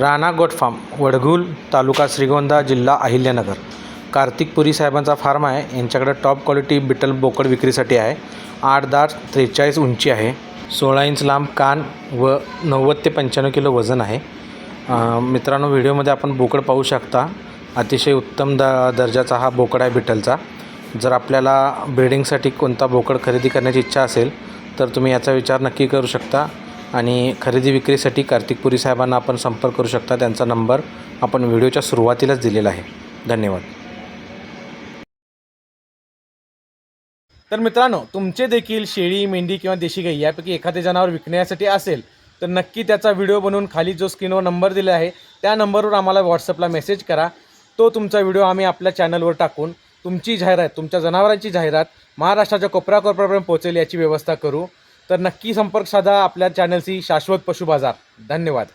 Rana goat farm वडघुल तालुका श्रीगोंदा जिल्हा अहिल्यानगर. कार्तिक पुरी साहेबांचा form आहे. यांच्याकडे टॉप क्वालिटी बिटल बोकड विक्रीसाठी आहे. आठ दाट त्रेचाळीस उंची आहे. सोळा इंच लांब कान व नव्वद ते पंच्याण्णव किलो वजन आहे. मित्रांनो व्हिडिओमध्ये आपण बोकड पाहू शकता. अतिशय उत्तम द दर्जाचा हा बोकड आहे बिटलचा. जर आपल्याला ब्रिडिंगसाठी कोणता बोकड खरेदी करण्याची इच्छा असेल तर तुम्ही याचा विचार नक्की करू शकता. आणि खरेदी विक्रीसाठी कार्तिकपुरी साहेबांना आपण संपर्क करू शकता. त्यांचा नंबर आपण व्हिडिओच्या सुरुवातीलाच दिलेला आहे. धन्यवाद. तर मित्रांनो तुमचे देखील शेळी मेंढी किंवा देशी गाई यापैकी एखादे जनावर विकण्यासाठी असेल तर नक्की त्याचा व्हिडिओ बनवून खाली जो स्क्रीनवर नंबर दिला आहे त्या नंबरवर आम्हाला व्हॉट्सअपला मेसेज करा. तो तुमचा व्हिडिओ आम्ही आपल्या चॅनलवर टाकून तुमची जाहिरात तुमच्या जनावरांची जाहिरात महाराष्ट्राच्या कोपरा कोपऱ्यापर्यंत पोहोचेल याची व्यवस्था करू. तर नक्की संपर्क साधा आपल्या चॅनलशी शाश्वत पशु बाजार धन्यवाद.